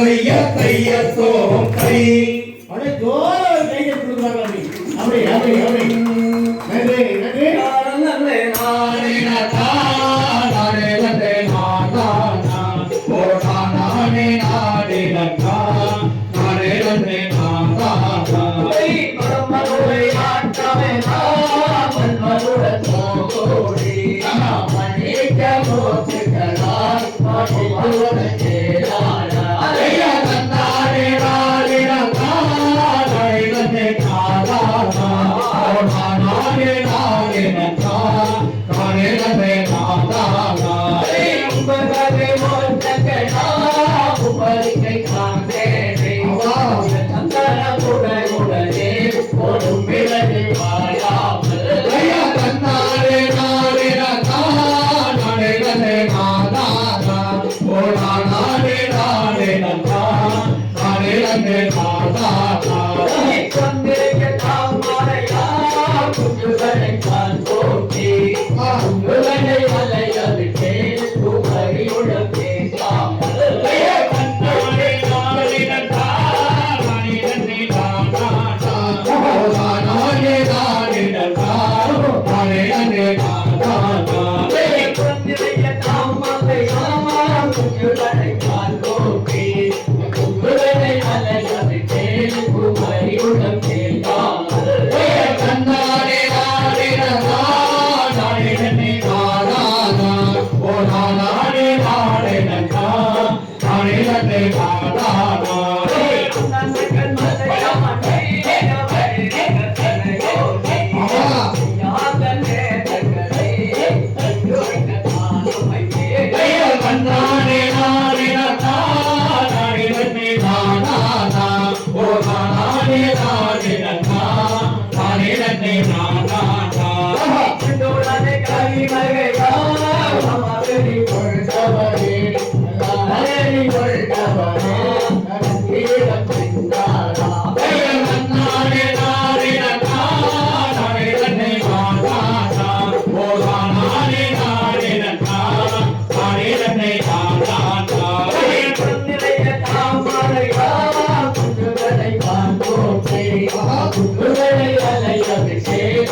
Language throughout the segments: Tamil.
தைய தைய சோம்பை அப்படியே ஜோர ஒரு கை தட்டி கொடுக்குறாங்க அப்படி. அப்படி அப்படி அப்படி நன்றி நன்றி. Oh, மகை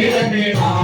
கையிலே நான்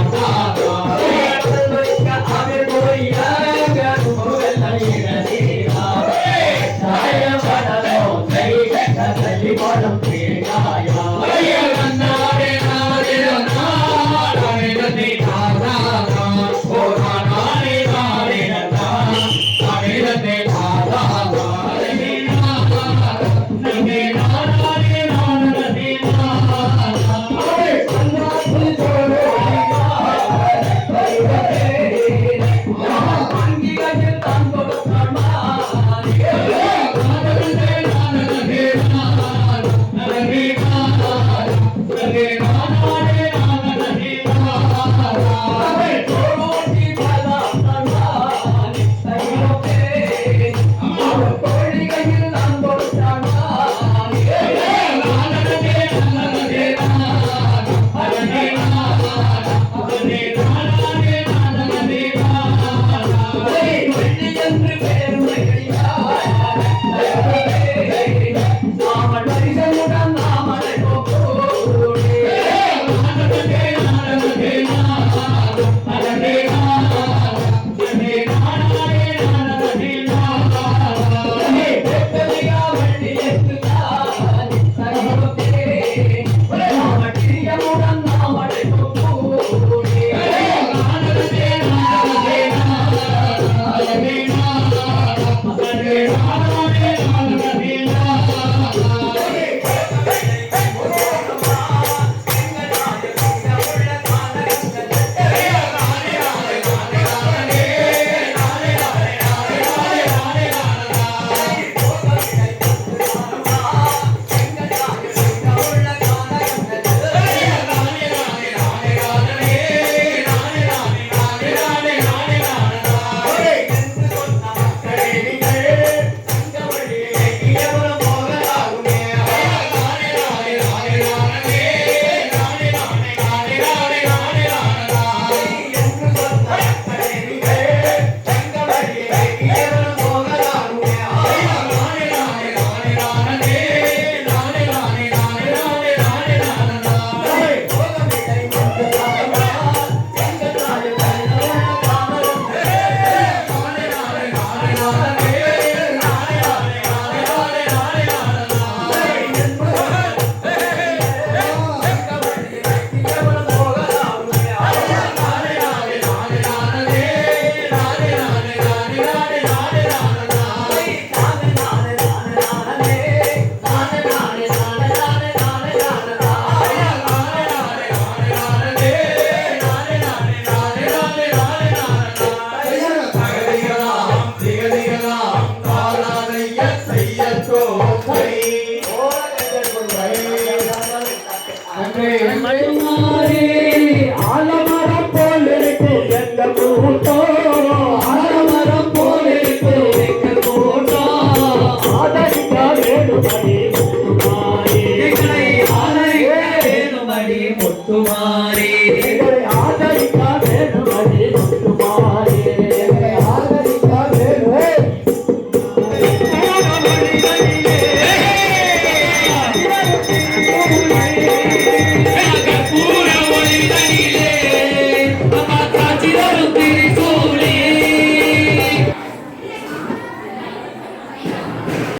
감사합니다.